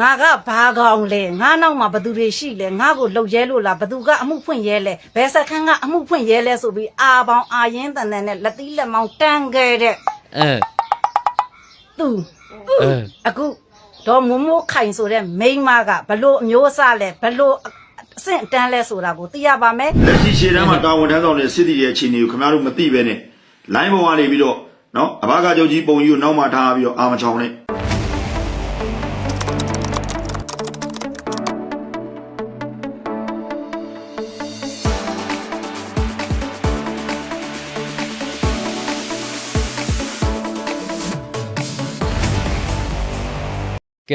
ငါကဘာကောင်လဲငါနောက်မှာဘသူတွေရှိလဲငါကိုလှုပ်ရဲလို့လားဘသူကအမှုဖွင့်ရဲလဲဘယ်စခန်းကအမှုဖွင့်ရဲလဲဆိုပြီးအာပေါင်းအာရင်တန်တန်နဲ့လက်သီးလက်မောင်းတန်းခဲ့တဲ့အဲသူအဲအခုဒေါ်မိုးမိုးခိုင်ဆိုတဲ့မိန်းမကဘလို့အမျိုးအစားလဲဘလို့အဆင့်အတန်းလဲဆိုတာကိုသိရပါမယ်လက်ရှိရှေ့တန်းမှာတာဝန်ထမ်းဆောင်တဲ့စစ်တီရဲ့အခြေအနေကိုခင်ဗျားတို့မသိပဲနဲ့လိုင်းပေါ်ကနေပြီးတော့နော်အဘကကြုတ်ကြီးပုံကြီးကိုနောက်မှထားပြီးတော့အာမချောင်းနဲ့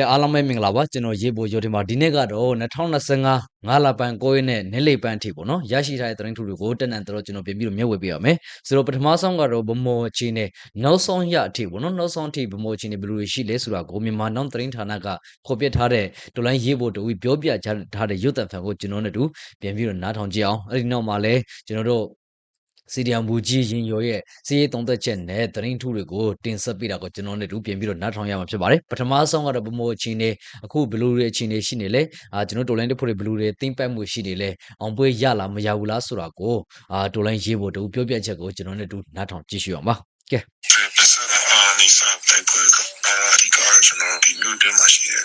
အားလုံးပဲမင်္ဂလာပါကျွန်တော်ရေပိုရိုဒီမှာဒီနေ့ကတော့2025ငါးလပန်9ရက်နဲ့နေ့လိပ်ပန်းအထိပေါ့နော်ရရှိထားတဲ့သတင်းထူတွေကိုတက်နန်တော့ကျွန်တော်ပြင်ပြီးတော့မျှဝေပေးရမယ်ဆိုတော့ပထမဆုံးကတော့ဗမော်ချင်းနဲ့နောက်ဆုံးရအထိပေါ့နော်နောက်ဆုံးအထိဗမော်ချင်းနဲ့ဘယ်လိုရှိလဲဆိုတာကိုမြန်မာနောက်သတင်းဌာနကဖော်ပြထားတဲ့ဒေါ်လိုင်းရေးဖို့တူပြီးပြောပြထားတဲ့ရုပ်သံဖန်ကိုကျွန်တော်နဲ့တူပြင်ပြီးတော့နားထောင်ကြည့်အောင်အဲ့ဒီနောက်မှာလဲကျွန်တော်တို့ စီဒီယံဘူကြီးရင်ရော်ရဲ့စီးရေးသုံးသက်ချက်နဲ့သတင်းထူးတွေကိုတင်ဆက်ပေးတာကိုကျွန်တော်နဲ့တူပြင်ပြီးတော့နားထောင်ရမှာဖြစ်ပါတယ်ပထမဆုံးကတော့ဗမောအချင်းနေအခုဘလူးတွေအချင်းနေရှိနေလဲအာကျွန်တော်တိုလိုင်းတစ်ဖို့တွေဘလူးတွေတင်းပတ်မှုရှိနေလဲအောင်ပွဲရလားမရဘူးလားဆိုတာကိုအာတိုလိုင်းရေးဖို့တူပြောပြချက်ကိုကျွန်တော်နဲ့တူနားထောင်ကြည့်ရှုအောင်ပါကဲပစ္စည်းအားနေစားတဲ့ပွဲကအာဒီကားကျွန်တော်ဒီမြို့ထဲမှာရှိတဲ့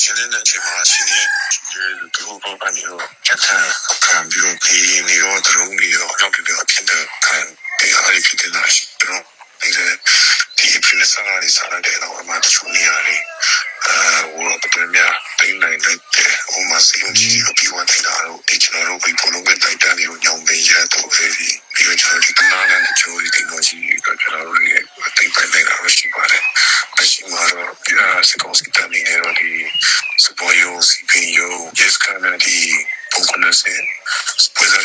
ရှင်နေတဲ့ချိန်မှာရှင်ရဲ့ ဒီကတော့ဘာပါနေတော့ချက်ခံခံပြီးတော့ဒီနေရောဒရုန်းနေရောရောက်ပြီးတော့ဖြစ်တဲ့ခံတရားရဖြစ်တဲ့လားရှိတော့ဒီဒီပြင်းစားရစားတဲ့တော့မှတချို့နေရတယ်အဲဝေါ်တော့ပြန်တိုင်းနိုင်တဲ့ဟိုမှာစီမကြီးကိုပြီးဝင်တဲ့တော့ဒီကျွန်တော်တို့ဘယ်ဘလုံးပဲတိုက်တန်းနေညောင်းပေးရတော့အဲဒီပြီးတော့ကျွန်တော်ဒီကနာနဲ့ချိုးဒီတင်တော့ကြီးကကျွန်တော်တို့ရဲ့အသိပိုင်နေတာရှိပါတယ်အရှိမတော့ဒီအစကောစီတန်နေတော့ဒီစပေါ်ယိုစီပင်ယို yes ကနဒီပုံကနစေစပွေဇာ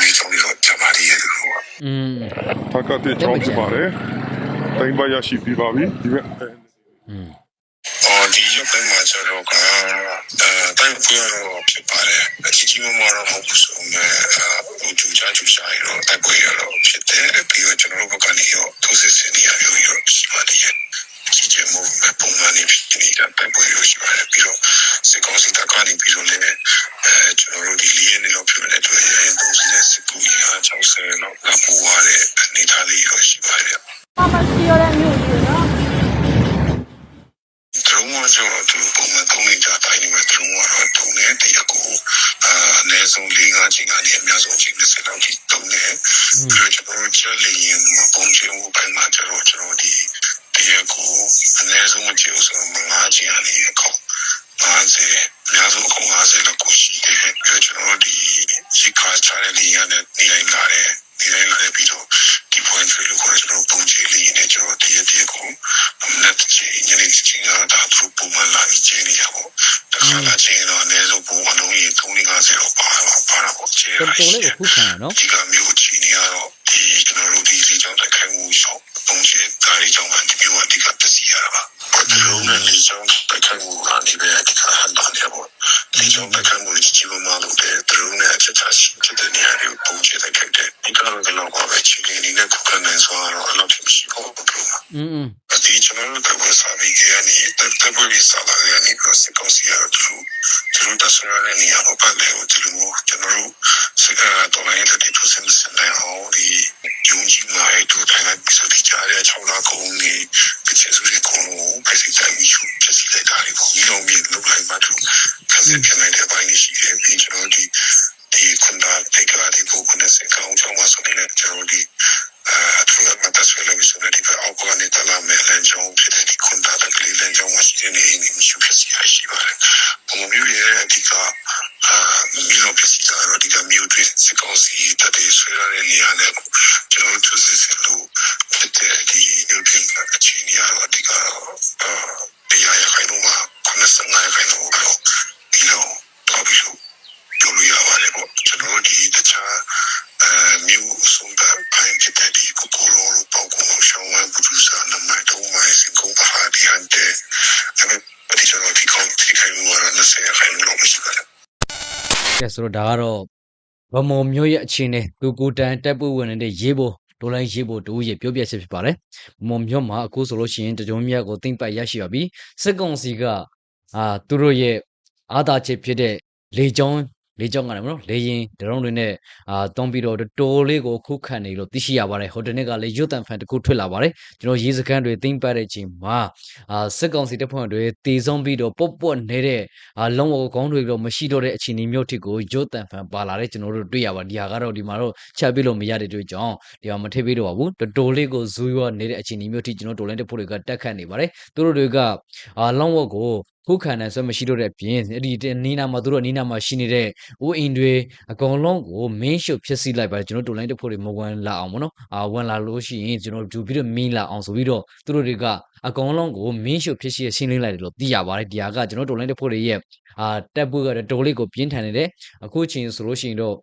ဒီချောင်းရောဂျမာရီရဲ့လို့ อืม ဖကတိချောင်းဖြစ်ပါတယ်။တိုင်းပါရရှိပြီးပါပြီ။ဒီဘက်อืมအော်ဒီရုပ်ပိုင်းမှာကျတော့ကအဲတိုင်းပွေရောဖြစ်ပါတယ်အကြီးကြီးမမတော့မဟုတ်ဘူးဆိုမဲ့ဟိုကျူချာကျူချာရောတိုက်ပွေရောဖြစ်တယ်ပြီးတော့ကျွန်တော်တို့ဘက်ကနေရောသူစစ်စင်နေရမျိုးရောရှိပါတယ် ကြီးကျယ်မှုပဲပုံမှန်နေဖြစ်နေတာတိုက်ပွေရောရှိပါတယ်ပြီးတော့စစ်ကောင်စီတပ်ကနေပြီးတော့လည်းအဲကျွန်တော်တို့ဒီလေးရနေတော့ဖြစ်နေတဲ့တွေ့ရင်သုံးစီတဲ့စစ်ကူကြီးဟာ60လောက်လာပူသွားတဲ့အနေအထားလေးရောရှိပါတယ်ဒရုန်းကကျွန်တော်တို့ပုံမှန်သုံးနေကြတိုင်းနေမှာဒရုန်းကတော့ထုံနေတရကိုအာအနည်းဆုံး၄၅ချိန်ကနေအများဆုံးအချိန်20လောက်ထိတုံးနေပြီးတော့ကျွန်တော်တို့ချက်လေရင်မှာပုံချင်မှုပိုင်းမှာကျွန်တော်ကျွန်တော်ဒီ တရကိုအနည်းဆုံးအချိန်ဆိုတော့၅ချိန်ကနေအခု50အများဆုံးအခု50လောက်ကိုရှိတယ်ပြီးတော့ကျွန်တော်ဒီရှိခါချတဲ့လေရင်နဲ့နေလိုက်လာတယ်နေလိုက်လာပြီးတော့ဒီ point 3လို့ခေါ်တဲ့ကျွန်တော်ပုံချင်လေရင်နဲ့ကျွန်တော်တရတရကိုမနက်ချင်းညနေချင်းကတော့သူပုံမှန်လာပြီးချင်းနေရပေါ့တခါလာချင်းတော့အနည်းဆုံးပုံအလုံးရင်350တော့ပါတော့ပါတော့ချင်းရတော်တော်လေးကိုခုခံရနော်ဒီကမျိုးချင်းနေရတော့ဒီ ကျွန်တော်တို့ဒီလေးကြောင့်တိုက်ခိုက်မှုရှောက်အုံချေဒါလေးကြောင့်ဒီမျိုးအဓိကပစီရတာပါဒီလိုနဲ့လေးကြောင့်တိုက်ခိုက်မှုကနေပဲအဓိကဟန်တာနေပေါ့လေးကြောင့်တိုက်ခိုက်မှုကြီးကြီးမားမားလုပ်တဲ့ဒရုန်းနဲ့အချက်ချရှိဖြစ်တဲ့နေရာတွေကိုပုံချတိုက်ခိုက်တဲ့ဒီကတော့ကတော့ပါပဲချင်းချင်းလေးနဲ့ခုခံနိုင်စွာတော့အဲ့လိုဖြစ်ရှိပါဘူးဘုရားအင်းအဒီကျွန်တော်တို့ကဘာသာရေးကနေတပ်တပ်ပြီးစာလာရနေပြီးစကောစီရတို့သူတို့တဆရတဲ့နေရာကိုပတ်တယ်ကိုဒီလိုကျွန်တော်တို့ မြို့ဖြစ်စီတာတော့ဒီကမြို့တွေစကောစီတတိဆွေးရတဲ့နေရာနဲ့ကျွန်တော်သူစစ်စစ်လို့ဖြစ်တဲ့ဒီမြို့တွေအခြေအနေကတော့အဓိကတော့အာတရားရခိုင်လုံးမှာ95ရခိုင်လုံးကိုဒီလိုတော့ပြီးလို့ပြောလို့ရပါတယ်ပေါ့ကျွန်တော်ဒီတခြားအဲမြို့ဆုံးတဲ့ဘိုင်းဖြစ်တဲ့ဒီကိုကိုလိုလိုပေါ့ကိုရှောင်းဝဲပူဇာနမတုံးမိုင်းစကုပါဟာဒီဟန်တဲ့အဲ့ဒီကျွန်တော်ဒီကောင်းဒီခိုင်လို့ရတဲ့ဆေးခိုင်လို့မရှိပါဘူး ကဲဆိုတော့ဒါကတော့ဗမော်မျိုးရဲ့အချင်းနဲ့သူကိုတန်တက်ပွဝင်နေတဲ့ရေးဖို့ဒေါ်လာရေးဖို့တူရဲ့ပြောပြချက်ဖြစ်ပါတယ်။မွန်မြို့မှာအခုဆိုလို့ရှိရင်တကြုံမြတ်ကိုသိမ့်ပတ်ရရှိပါပြီ။စစ်ကောင်စီကအာသူတို့ရဲ့အာသာချက်ဖြစ်တဲ့လေကြောင်း လေကြောင်းကလည်းမနော်လေရင်ဒရုန်းတွေနဲ့အာတွန်းပြီးတော့တော်တော်လေးကိုခုခံနေလို့သိရှိရပါတယ်ဟိုတနေ့ကလည်းရွတ်တန်ဖန်တစ်ခုထွက်လာပါတယ်ကျွန်တော်ရေးစခန်းတွေသိမ့်ပတ်တဲ့အချိန်မှာအာစစ်ကောင်စီတပ်ဖွဲ့တွေတေဆုံးပြီးတော့ပုတ်ပွတ်နေတဲ့အာလုံးဝကောင်းတွေတော့မရှိတော့တဲ့အခြေအနေမျိုးထိကိုရွတ်တန်ဖန်ပါလာတဲ့ကျွန်တော်တို့တွေ့ရပါတယ်ဒီဟာကတော့ဒီမှာတော့ချက်ပြလို့မရတဲ့တွေ့ကြောင်းဒီမှာမထိပ်ပေးတော့ပါဘူးတော်တော်လေးကိုဇူးရွာနေတဲ့အခြေအနေမျိုးထိကျွန်တော်တော်လိုင်းတဲ့ဖို့တွေကတက်ခတ်နေပါတယ်သူတို့တွေကအာလုံးဝကို ခုခံတဲ့ဆွဲမရှိတော့တဲ့ပြင်ဒီနီနာမှာသူတို့နီနာမှာရှိနေတဲ့ဦးအင်တွေအကုန်လုံးကိုမင်းရှုပ်ဖြစ်စီလိုက်ပါတယ်ကျွန်တော်တို့လိုင်းတဲ့ဖို့တွေမဝင်လာအောင်ဗောနော်အာဝင်လာလို့ရှိရင်ကျွန်တော်တို့ပြီးတော့မင်းလာအောင်ဆိုပြီးတော့သူတို့တွေကအကုန်လုံးကိုမင်းရှုပ်ဖြစ်စီရှင်းလင်းလိုက်တယ်လို့သိရပါတယ်ဒီဟာကကျွန်တော်တို့လိုင်းတဲ့ဖို့တွေရဲ့အာတက်ဖို့ကတော်လေးကိုပြင်းထန်နေတယ်အခုချိန်ဆိုလို့ရှိရင်တော့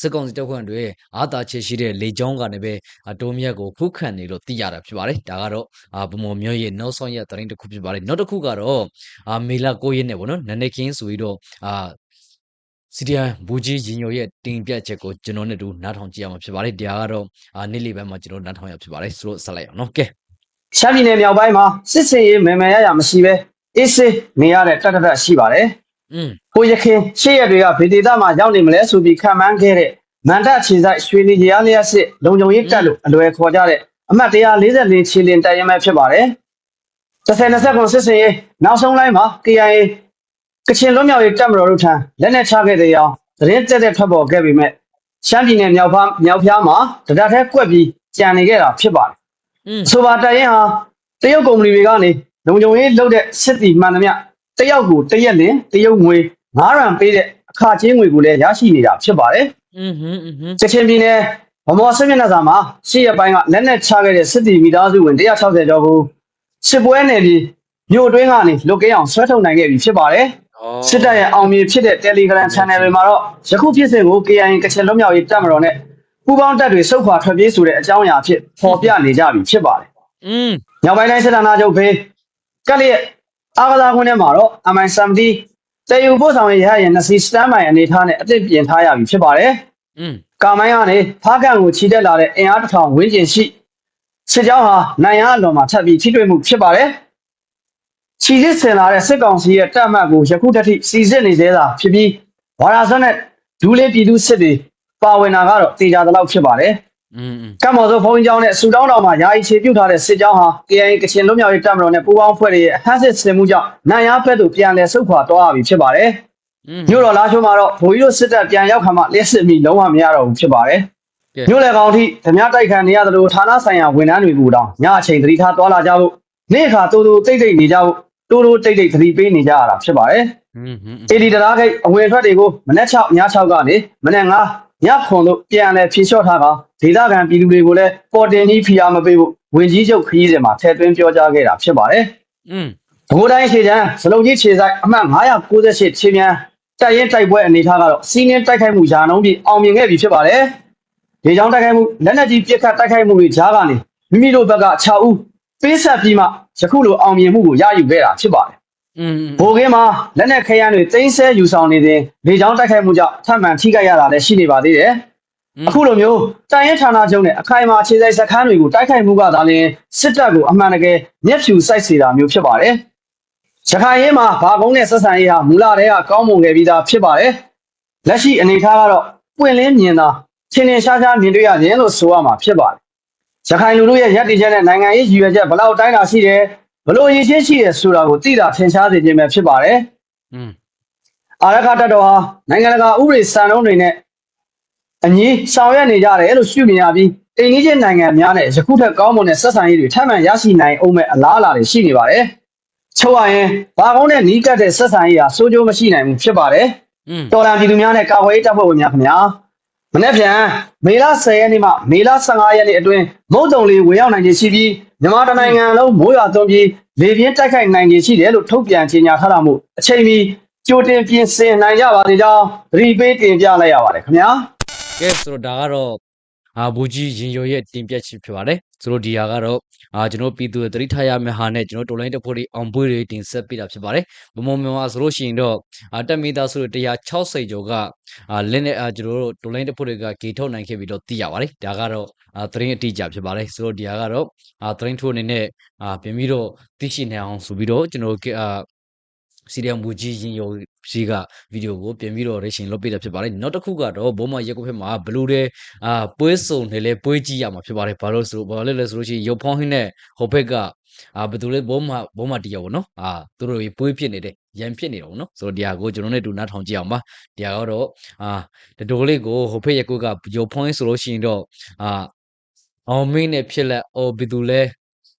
စစ်ကောင်စီတပ်ဖွဲ့တွေအာသာချေရှိတဲ့လေကြောင်းကနေပဲအတိုးမြတ်ကိုခုခံနေလို့သိရတာဖြစ်ပါတယ်ဒါကတော့အာဗမော်မျိုးရဲ့နောက်ဆုံးရသတင်းတစ်ခုဖြစ်ပါတယ်နောက်တစ်ခုကတော့အာမေလာ9ရက်နဲ့ပေါ့နော်နန်းနေကင်းဆိုပြီးတော့အာစီဒီအန်ဘူဂျီရင်ညိုရဲ့တင်ပြချက်ကိုကျွန်တော်နဲ့တူနားထောင်ကြည့်ရမှာဖြစ်ပါတယ်ဒါကတော့အာနေ့လေးပိုင်းမှာကျွန်တော်နားထောင်ရဖြစ်ပါတယ်ဆိုတော့ဆက်လိုက်အောင်နော်ကဲရှမ်းပြည်နယ်မြောက်ပိုင်းမှာစစ်စင်ရေးမယ်မယ်ရရမရှိပဲအေးစေးနေရတဲ့တက်တက်တက်ရှိပါတယ်อืม။ ကိုရခင်ရှေ့ရက်တွေကဗေဒေတာမှာရောက်နေမလဲဆိုပြီးခံမှန်းခဲ့တဲ့မန္တအခြေဆိုင်ရွှေလီရလျက်စစ်လုံခြုံရေးတက်လို့အလွယ်ခေါ်ကြတဲ့အမှတ်144ခြေလင်တိုင်ရမဲ့ဖြစ်ပါတယ်။3029စစ်စင်ရေးနောက်ဆုံးလိုင်းမှာ KIA ကချင်လွတ်မြောက်ရေးတပ်မတော်တို့ထံလက်နက်ချခဲ့တဲ့အောင်သတင်းတက်တဲ့ထွက်ပေါ်ခဲ့ပေမဲ့ရှမ်းပြည်နယ်မြောက်ဖားမြောက်ဖျားမှာတဒတ်ထဲကွက်ပြီးကြံနေခဲ့တာဖြစ်ပါတယ်อืมဆိုပါတိုင်ရင်ဟာတရုတ်ကုမ္ပဏီတွေကနေလုံခြုံရေးလုပ်တဲ့စစ်တီမှန်သမျှ တယောက်ကိုတရက်လင်တရုတ်ငွေ9ရန်ပေးတဲ့အခါချင်းငွေကိုလည်းရရှိနေတာဖြစ်ပါတယ် อืมอืมอืม ။ချက်ချင်းပြည်နယ်ဗမော်စစ်မျက်နှာစာမှာရှေ့ရက်ပိုင်းကလက်နက်ချခဲ့တဲ့စစ်တီမိသားစုဝင်160ကျော်ကိုစစ်ပွဲနယ်ပြီးမြို့အတွင်းကနေလွတ်ကင်းအောင်ဆွဲထုတ်နိုင်ခဲ့ပြီဖြစ်ပါတယ်။စစ်တပ်ရဲ့အောင်မြင်ဖြစ်တဲ့ Telegram Channel တွေမှာတော့ယခုဖြစ်စဉ်ကို KIA ကချင်လွတ်မြောက်ရေးတပ်မတော်နဲ့ပူးပေါင်းတပ်တွေစုခွာထွက်ပြေးဆိုတဲ့အကြောင်းအရာအဖြစ်ပေါ်ပြနေကြပြီဖြစ်ပါတယ် อืม ညောင်ပိုင်းတိုင်းစစ်ဌာနချုပ်ဖေးကက်လျက် အာဂလာခွန်းထဲမှာတော့ MI70 တည်ယူပို့ဆောင်ရေးရဟရင်နှစ်စီးစတန်ဘိုင်အနေထားနဲ့အသစ်ပြင်ထားရပြီဖြစ်ပါတယ်။อืมကာမိုင်းကနေဖားကန်ကိုခြိတက်လာတဲ့အင်အားတစ်ထောင်ဝန်းကျင်ရှိစစ်ကြောင်းဟာနိုင်ရအလွန်မှာထပ်ပြီးထိတွေ့မှုဖြစ်ပါတယ်။ခြိစစ်ဆင်လာတဲ့စစ်ကောင်စီရဲ့တပ်မတ်ကိုယခုတတိစီစစ်နေသေးတာဖြစ်ပြီးဝါရာစွန်းနဲ့ဒူးလေးပြည်သူစစ်တွေပါဝင်တာကတော့တေချာသလောက်ဖြစ်ပါတယ်။ ကမ္ဘောဇောဘုံကျောင်းနဲ့ဆူတောင်းတော်မှာယာယီခြေပြုတ်ထားတဲ့စစ်ကြောင်းဟာ KIA ကချင်လွတ်မြောက်ရေးတပ်မတော်နဲ့ပူးပေါင်းဖွဲ့ရဲ့အထက်စစ်ဆင်မှုကြောင့်နိုင်ရဖက်သို့ပြန်လည်ဆုတ်ခွာသွားပြီဖြစ်ပါတယ်။မြို့တော်လာချိုမှာတော့ဗိုလ်ကြီးတို့စစ်တပ်ပြန်ရောက်ခါမှလက်စစ်မီလုံးဝမရတော့ဘူးဖြစ်ပါတယ်။မြို့လယ်ကောင်ထိဓမြတိုက်ခံနေရသလိုဌာနဆိုင်ရာဝန်ထမ်းတွေကိုတောင်ညအချိန်သတိထားသွားလာကြဖို့နေ့ခါတူတူတိတ်တိတ်နေကြဖို့တူတူတိတ်တိတ်သတိပေးနေကြရတာဖြစ်ပါတယ်။အေဒီတရာခိတ်အဝင်ထွက်တွေကိုမနေ့6ည6ကနေမနေ့9 ရခွန်တို့ပြန်လည်ဖြေလျှော့ထားကဒေသခံပြည်သူတွေကိုလည်းပေါ်တင်ကြီးဖိအားမပေးဖို့ဝင်ကြီးချုပ်ခရီးစဉ်မှာထည့်သွင်းပြောကြားခဲ့တာဖြစ်ပါတယ်။อืมဘိုးတိုင်းခြေချမ်းစလုံးကြီးခြေဆိုင်အမှတ်998ခြေမြန်တိုက်ရင်တိုက်ပွဲအနေထားကတော့စီးနင်းတိုက်ခိုက်မှုရာနှုန်းပြီးအောင်မြင်ခဲ့ပြီဖြစ်ပါတယ်။ဒေကြောင်းတိုက်ခိုက်မှုလက်နက်ကြီးပစ်ခတ်တိုက်ခိုက်မှုတွေကြားကနေမိမိတို့ဘက်က6ဦးပေးဆက်ပြီးမှယခုလိုအောင်မြင်မှုကိုရယူခဲ့တာဖြစ်ပါတယ် ဘိုးကင်းမှာလက်နက်ခဲယမ်းတွေတင်းဆဲယူဆောင်နေတဲ့လေကြောင်းတိုက်ခိုက်မှုကြောင့်ထပ်မံထိခိုက်ရတာလည်းရှိနေပါသေးတယ်။အခုလိုမျိုးတိုင်ရင်ဌာနချုပ်နဲ့အခိုင်အမာခြေစိုက်စခန်းတွေကိုတိုက်ခိုက်မှုကသာလျှင်စစ်တပ်ကိုအမှန်တကယ်မျက်ဖြူစိုက်စေတာမျိုးဖြစ်ပါတယ်။ရခိုင်ရေးမှာဘာကုန်းနဲ့ဆက်ဆံရေးဟာမူလတည်းကကောင်းမွန်ခဲ့ပြီးသားဖြစ်ပါတယ်။လက်ရှိအနေအထားကတော့ပွင့်လင်းမြင်သာချင်းချင်းရှားရှားမြင်တွေ့ရခြင်းလို့ဆိုရမှာဖြစ်ပါတယ်။ရခိုင်လူတို့ရဲ့ရည်တည်ချက်နဲ့နိုင်ငံရေးရည်ရွယ်ချက်ဘယ်လောက်တိုင်းတာရှိတယ် ဘလို့ရည်ချင်းရှိရဆိုတာကိုသိတာထင်ရှားစေခြင်းပဲဖြစ်ပါတယ်။อืมအာရခတတော်ဟာနိုင်ငံတကာဥပဒေစံနှုန်းတွေနဲ့အညီဆောင်ရွက်နေကြတယ်လို့ရှုမြင်ရပြီးအိန္ဒိယနိုင်ငံများနဲ့ယခုထက်ကောင်းမွန်တဲ့ဆက်ဆံရေးတွေထပ်မံရရှိနိုင်အောင်မဲ့အလားအလာတွေရှိနေပါတယ်။ချုပ်ရရင်ဘာကောင်းတဲ့နီးကပ်တဲ့ဆက်ဆံရေးဟာစိုးကျိုးမရှိနိုင်ဘူးဖြစ်ပါတယ်။တော်လန်ပြည်သူများနဲ့ကာကွယ်ရေးတပ်ဖွဲ့ဝင်များခင်ဗျာ မနေ့ပြန်မေလ10ရက်နေ့မှမေလ15ရက်နေ့အတွင်းမုတ်တုံလေးဝင်ရောက်နိုင်ခြင်းရှိပြီးမြန်မာတိုင်းနိုင်ငံလုံးမိုးရွာသွန်းပြီးလေပြင်းတိုက်ခိုက်နိုင်ခြင်းရှိတယ်လို့ထုတ်ပြန်ကြေညာထားတာမို့အချိန်မီကြိုတင်ပြင်ဆင်နိုင်ကြပါသေးကြောင်းသတိပေးတင်ပြလိုက်ရပါတယ်ခင်ဗျာကဲဆိုတော့ဒါကတော့ အာဘူကြီးရင်ရောရဲ့တင်ပြချက်ဖြစ်ပါတယ်ဆိုတော့ဒီဟာကတော့အာကျွန်တော်ပြည်သူတွေသတိထားရမယ့်ဟာနဲ့ကျွန်တော်တော်လိုင်းတက်ဖို့တွေအောင်ပွဲတွေတင်ဆက်ပေးတာဖြစ်ပါတယ်ဗမောမြန်မာဆိုလို့ရှိရင်တော့အာတက်မီသားဆိုတော့160ကျော်ကအာလင်းနဲ့အာကျွန်တော်တို့တော်လိုင်းတက်ဖို့တွေကဂေထုတ်နိုင်ခဲ့ပြီတော့သိရပါတယ်ဒါကတော့အာသတင်းအတိအကျဖြစ်ပါတယ်ဆိုတော့ဒီဟာကတော့အာသတင်းထိုးအနေနဲ့အာပြင်ပြီးတော့သိရှိနေအောင်ဆိုပြီးတော့ကျွန်တော်အာ စီရီယံမူကြီးရင်ယုံကြီးကဗီဒီယိုကိုပြင်ပြီးတော့ reaction လုပ်ပေးတာဖြစ်ပါတယ်နောက်တစ်ခုကတော့ဘုံမရက်ကုတ်ဖက်မှာဘလူးတဲ့အာပွဲစုံနေလဲပွဲကြည့်ရမှာဖြစ်ပါတယ်ဘာလို့ဆိုဘာလဲလဲဆိုလို့ရှိရင်ရုပ်ဖောင်းဟင်းနဲ့ဟိုဘက်ကအာဘယ်သူလဲဘုံမဘုံမတရပေါ့နော်အာသူတို့ပွဲဖြစ်နေတယ်ရန်ဖြစ်နေတော့နော်ဆိုတော့ဒီဟာကိုကျွန်တော်နဲ့တူနားထောင်ကြည့်အောင်ပါဒီဟာကတော့အာတတိုးလေးကိုဟိုဘက်ရက်ကုတ်ကရုပ်ဖောင်းဟင်းဆိုလို့ရှိရင်တော့အာအောင်မင်းနဲ့ဖြစ်လက်အော်ဘယ်သူလဲ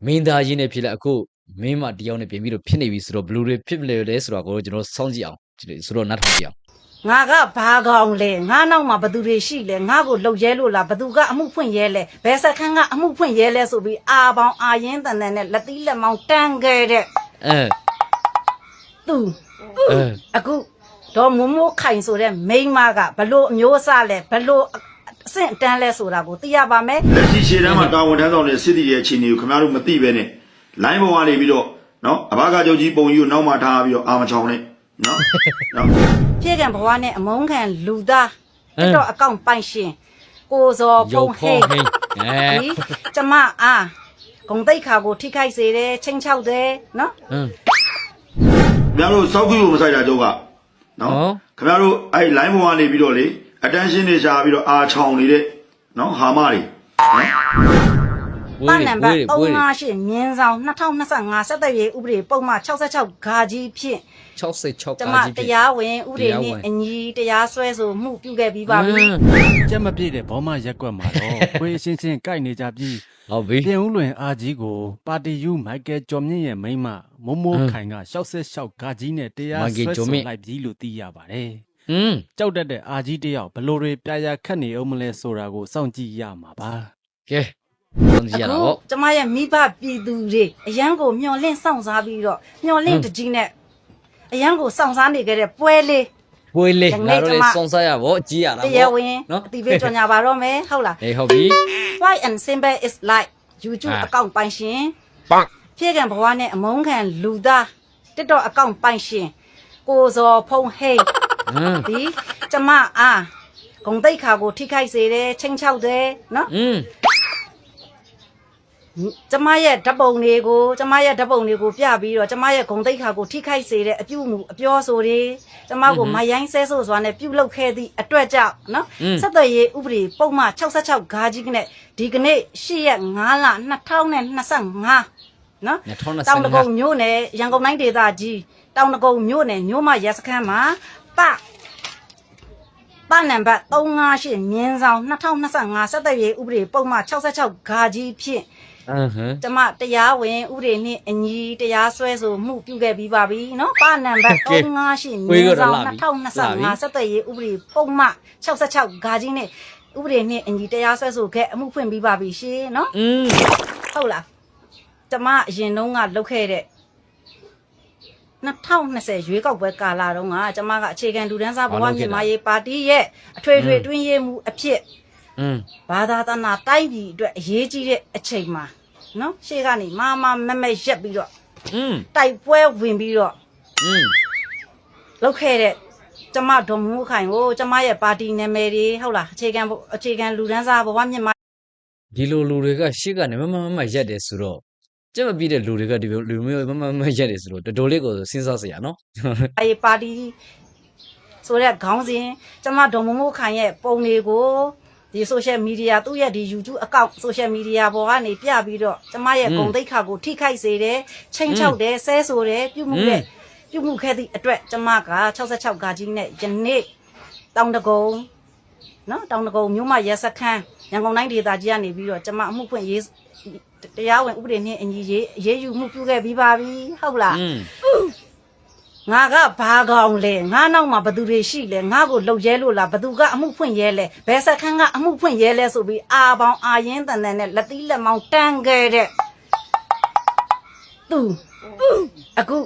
မင်းသားကြီးနဲ့ဖြစ်လက်အခု မင်းမတယောက်နဲ့ပြင်ပြီးတော့ဖြစ်နေပြီဆိုတော့ဘလူးတွေဖြစ်လေလဲဆိုတော့ကိုကျွန်တော်စောင့်ကြည့်အောင်ဆိုတော့နားထောင်ကြည့်အောင်ငါကဘာကောင်လဲငါနောက်မှာဘသူတွေရှိလဲငါကိုလှုပ်ရဲလို့လားဘသူကအမှုဖွင့်ရဲလဲဘယ်စခန်းကအမှုဖွင့်ရဲလဲဆိုပြီးအာပေါင်းအာရင်တန်တန်နဲ့လက်သီးလက်မောင်းတန်းခဲ့တဲ့အဲသူအဲအခုဒေါ်မိုးမိုးခိုင်ဆိုတဲ့မိန်းမကဘလို့အမျိုးအစားလဲဘလို့အဆင့်အတန်းလဲဆိုတာကိုသိရပါမယ်လက်ရှိရှေ့တန်းမှာတာဝန်ထမ်းဆောင်တဲ့စစ်တီရဲ့အခြေအနေကိုခင်ဗျားတို့မသိပဲနဲ့ လိုင်းပေါ်ကနေပြီးတော့နော်အဘာကချုပ်ကြီးပုံကြီးကိုနောက်မှထားပြီးတော့အာမချောင်းနဲ့နော်နော်ပြေကံဘဝနဲ့အမုန်းခံလူသားအဲ့တော့အကောင့်ပိုင်ရှင်ကိုဇော်ဖုံဟိတ်ဟိတ်အဲဒီကျမအားဂုံတိတ်ခါကိုထိခိုက်စေတယ်ချင်းချောက်တယ်နော်ဟမ်ခင်ဗျားတို့စောက်ကူကိုမဆိုင်တာကြုတ်ကနော်ဟောခင်ဗျားတို့အဲ့လိုင်းပေါ်ကနေပြီးတော့လေ attention တွေရှာပြီးတော့အာချောင်းနေတဲ့နော်ဟာမတွေနော်ဝေး ပါတွေနံဝေးပါတ်တွေဝေးတွေ358မြင်းဆောင်2025စက်တဲ့ရေဥပဒေပုံမှန်66ဂါကြီးဖြင့်66ကျမကာကြီးတဖြစ်ရာဝင်ဥပဒေတရားဝင်နဲ့အညီတရားစွဲဆိုမှုပြုခဲ့ပြီးပါပြီဟမ်ကြက်မပြည့်တဲ့ဘောမရက်ကွက်မှာတော့ခွေးအချင်းချင်းကြိုက်နေကြပြီးဟုတ်ပြီပြင်ဦးလွင်အာကြီးကိုပါတီယူမိုက်ကယ်ကျော်မြင့်ရဲ့မိန်းမမိုးမိုးခိုင်က66ဂါကြီးနဲ့တရားမိုက်ကယ်ဆွဲကျော်ဆိုမြင့်လိုက်ပြီလို့သိရပါတယ်ဟမ်။ကြောက်တတ်တဲ့အာကြီးတယောက်ဘလို့တွေပြရာခတ်နေအောင်မလဲဆိုတာကိုစောင့်ကြည့်ရမှာပါ။ကဲ ဘုန်းကြီးရအခုတော့ကျမရဲ့မိဘပြည်သူတွေအရန်ကိုမျောလင့်စောင့်စားပြီးတော့မျောလင့်တကြီးနဲ့အရန်ကိုစောင့်စားနေကြတဲ့ပွဲလေးဝေးလေးဒီငါနေ့တို့ကျလေးမစုံစားရဖို့ကြည်ရတာတပေါ့ရဝင်နော်အတိပေးကြော်ညာပါတော့မယ်ဟုတ်လားအေးဟုတ်ပြီ Why and simple is like YouTube အာအကောင့်ပိုင်ရှင်ပန့်ဖြည့်ကံဘဝနဲ့အမုန်းခံလူသား TikTok အကောင့်ပိုင်ရှင်ကိုဇော်ဖုံဟိတ်ဟမ်ဒီကျမအားဂုံတိတ်ခါကိုထိခိုက်စေတယ်ချင်းချောက်တယ်နော်อืม ကျမရဲ့ဓာတ်ပုံတွေကိုကျမရဲ့ဓာတ်ပုံတွေကိုပြပြီးတော့ကျမရဲ့ဂုံတိတ်ခါကိုထိခိုက်စေတဲ့အပြုမှုအပြောဆိုတွေကျမကိုမယိုင်းဆဲဆိုးစွာနဲ့ပြုလုပ်ခဲ့သည့်အတွက်ကြောင့်နော်ဆက်သွယ်ရေးဥပဒေပုံမှန်66ဂါကြီးကနဲ့ဒီကနေ့8ရက်5လ2025နော်2025တောင်တကုံမြို့နယ်ရန်ကုန်တိုင်းဒေသကြီးတောင်တကုံမြို့နယ်မြို့မရဲစခန်းမှာပပနံပါတ်358မြင်းဆောင်2025စက်တဲ့ရေးဥပဒေပုံမှန်66ဂါကြီးဖြင့် အဟမ်ကျမတရားဝင်ဥတွေနှင့်အညီတရားစွဲဆိုမှုပြုခဲ့ပြီးပါပြီနော်ပနံပါတ်358မြေဆောင်2025ဆက်သွယ်ရေးဥပဒေပုံမှန်66ဂါကြီးနဲ့ဥပဒေနှင့်အညီတရားစွဲဆိုခဲ့အမှုဖွင့်ပြီးပါပြီရှင်နော်อืมဟုတ်လားကျမအရင်တုန်းကလုပ်ခဲ့တဲ့2020ရွေးကောက်ပွဲကာလတုန်းကကျမကအခြေခံလူတန်းစားဘဝမြန်မာရေးပါတီရဲ့အထွေထွေတွင်းရေးမှုအဖြစ် อืม ဘာသာတနာတိုင်းပြည်အတွက်အရေးကြီးတဲ့အချိန်မှာနော်ရှေ့ကနေမာမမမက်ရက်ပြီးတော့ อืม တိုက်ပွဲဝင်ပြီးတော့ อืม လုပ်ခဲ့တဲ့ကျမဒေါ်မိုးခိုင်ကိုကျမရဲ့ပါတီနာမည်တွေဟုတ်လားအခြေခံဘဝအခြေခံလူဒန်းစားဘဝမြန်မာ ဒီလိုလူတွေကရှေ့ကနေမမမမရက်တယ်ဆိုတော့ကြက်မပြီးတဲ့လူတွေကဒီလိုလူမျိုးမမမရက်တယ်ဆိုတော့တော်တော်လေးကိုစဉ်းစားစရာနော် အေးပါတီဆိုတဲ့ခေါင်းစဉ်ကျမဒေါ်မမိုးခိုင်ရဲ့ပုံတွေကို ဒီ social media သူ့ရဲ့ဒီ YouTube account social media ပေါ်ကနေပြပြီးတော့ကျမရဲ့ဂုံသိက္ခာကိုထိခိုက်စေတယ်ချိန်ချောက်တယ်ဆဲဆိုတယ်ပြုမှုနဲ့ပြုမှုခဲ့သည့်အတွက်ကျမက66ဂါကြီးနဲ့ယနေ့တောင်တကုံနော်တောင်တကုံမြို့မရဲစခန်းရန်ကုန်တိုင်းဒေသကြီးကနေပြီးတော့ကျမအမှုဖွင့်ရေးတရားဝင်ဥပဒေနဲ့အညီရေးရေးယူမှုပြုခဲ့ပြီးပါပြီဟုတ်လား ငါကဘာကောင်လဲငါနောက်မှာဘသူတွေရှိလဲငါကိုလှုပ်ရဲလို့လားဘသူကအမှုဖွင့်ရဲလဲဘယ်စခန်းကအမှုဖွင့်ရဲလဲဆိုပြီးအာပေါင်းအာရင်တန်တန်နဲ့လက်သီးလက်မောင်းတန်းခဲ့တဲ့သူအခု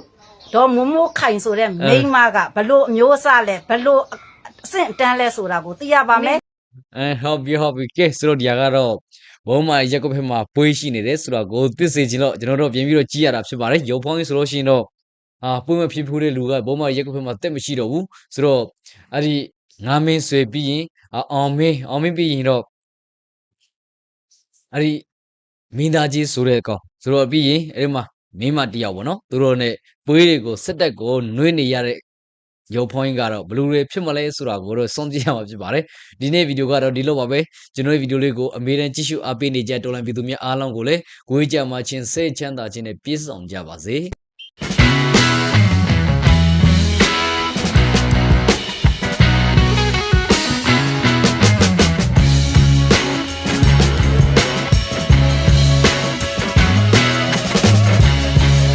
ဒေါ်မိုးမိုးခိုင်ဆိုတဲ့မိန်းမကဘလို့အမျိုးအစားလဲဘလို့အဆင့်အတန်းလဲဆိုတာကိုသိရပါမယ်အဲဟုတ်ပြီဟုတ်ပြီကဲဆိုတော့ဒီဟာကတော့ဘုံမရက်ကွက်ဖက်မှာပွေးရှိနေတယ်ဆိုတော့ကိုသစ်စေခြင်းတော့ကျွန်တော်တို့ပြင်ပြီးတော့ကြည့်ရတာဖြစ်ပါတယ်ရုပ်ဖောင်းကြီးဆိုလို့ရှိရင်တော့ အာပွေးမဖြစ်ဘူးတဲ့လူကဘုံမရက်ကွက်ဖက်မှာတက်မရှိတော့ဘူးဆိုတော့အဲ့ဒီငါမင်းဆွေပြီးရင်အာအောင်မင်းအောင်မင်းပြီးရင်တော့အဲ့ဒီမင်းသားကြီးဆိုတဲ့ကောင်ဆိုတော့ပြီးရင်အဲ့ဒီမှာမင်းမတယောက်ပေါ့နော်သူတို့ ਨੇ ပွေးတွေကိုစက်တက်ကိုနှွေးနေရတဲ့ရုပ်ဖောင်းကြီးကတော့ဘယ်လူတွေဖြစ်မလဲဆိုတာကိုတော့စွန့်ကြည့်ရမှာဖြစ်ပါတယ်ဒီနေ့ဗီဒီယိုကတော့ဒီလောက်ပါပဲကျွန်တော်ရဲ့ဗီဒီယိုလေးကိုအမေရိကန်ကြည့်ရှုအားပေးနေကြတော်လန်ပြည်သူများအားလုံးကိုလည်းကိုယ်ကြမှာချင်းစိတ်ချမ်းသာခြင်းနဲ့ပြည့်စုံကြပါစေ